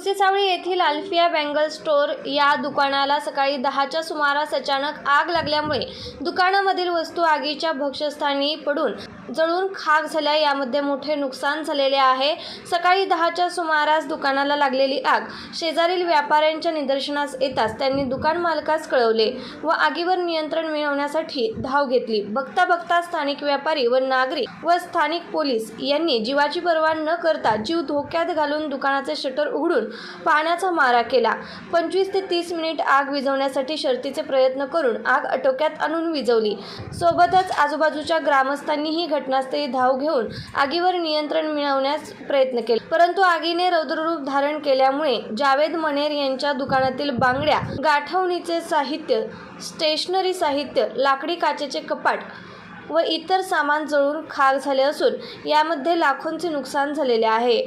पुसेसावळी येथील Alfiya bangle store या दुकानाला सकाळी दहाच्या सुमारास अचानक आग लागल्यामुळे दुकानामधील वस्तू आगीच्या भक्षस्थानी पडून जळून खाक झाल्या. यामध्ये मोठे नुकसान झालेले आहे. सकाळी दहाच्या सुमारास दुकानाला लागलेली आग. शेजारील व्यापाऱ्यांच्या निदर्शनास येताच त्यांनी दुकान मालकास कळवले व आगीवर नियंत्रण मिळवण्यासाठी धाव घेतली. बघता बघता स्थानिक व्यापारी व नागरिक व स्थानिक पोलीस यांनी जीवाची पर्वा न करता जीव धोक्यात घालून दुकानाचे शटर उघडून पाण्याचा मारा केला. पंचवीस ते तीस मिनिट आग विझवण्यासाठी शर्तीचे प्रयत्न करून आग आटोक्यात आणून विझवली. सोबतच आजूबाजूच्या ग्रामस्थांनीही घटनास्थळी धाव घेऊन आगीवर नियंत्रण मिळवण्यास प्रयत्न केले. परंतु आगीने रौद्ररूप धारण केल्यामुळे जावेद मनेर यांच्या दुकानातील बांगड्या गाठवणीचे साहित्य स्टेशनरी साहित्य लाकडी काचेचे कपाट व इतर सामान जळून खाक झाले असून यामध्ये लाखोंचे नुकसान झालेले आहे.